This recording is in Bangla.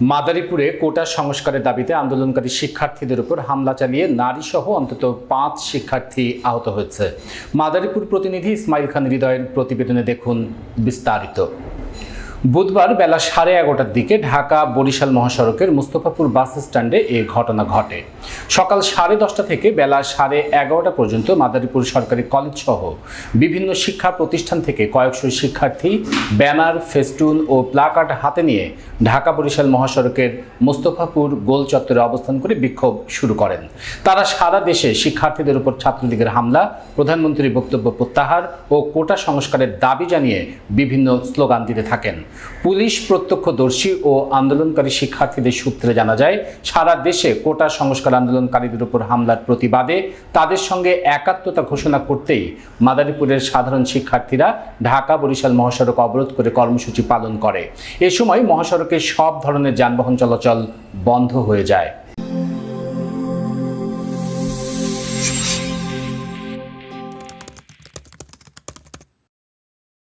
মাদারীপুরে কোটা সংস্কারের দাবিতে আন্দোলনকারী শিক্ষার্থীদের উপর হামলা চালিয়ে নারীসহ অন্তত পাঁচ শিক্ষার্থী আহত হয়েছে। মাদারীপুর প্রতিনিধি ইসমাইল খান হৃদয়ের প্রতিবেদনে দেখুন বিস্তারিত। বুধবার বেলা সাড়ে এগারোটার দিকে ঢাকা বরিশাল মহাসড়কের মুস্তফাপুর বাস স্ট্যান্ডে এ ঘটনা ঘটে। সকাল সাড়ে দশটা থেকে বেলা সাড়ে এগারোটা পর্যন্ত মাদারীপুর সরকারি কলেজ সহ বিভিন্ন শিক্ষা প্রতিষ্ঠান থেকে কয়েকশো শিক্ষার্থী ব্যানার, ফেস্টুন ও প্লাকার্ড হাতে নিয়ে ঢাকা বরিশাল মহাসড়কের মোস্তফাপুর গোল চত্বরে অবস্থান করে বিক্ষোভ শুরু করেন। তারা সারা দেশে শিক্ষার্থীদের উপর ছাত্রলীগের হামলা, প্রধানমন্ত্রীর বক্তব্য প্রত্যাহার ও কোটা সংস্কারের দাবি জানিয়ে বিভিন্ন স্লোগান দিতে থাকেন। পুলিশ প্রত্যক্ষদর্শী ও আন্দোলনকারী শিক্ষার্থীদের সূত্রে জানা যায়, সারা দেশে কোটা সংস্কার আন্দোলনকারীদের উপর হামলার প্রতিবাদে তাদের সঙ্গে একাত্মতা ঘোষণা করতেই মাদারীপুরের সাধারণ শিক্ষার্থীরা ঢাকা বরিশাল মহাসড়ক অবরোধ করে কর্মসূচি পালন করে। এ সময় মহাসড়কে সব ধরনের যানবাহন চলাচল বন্ধ হয়ে যায়।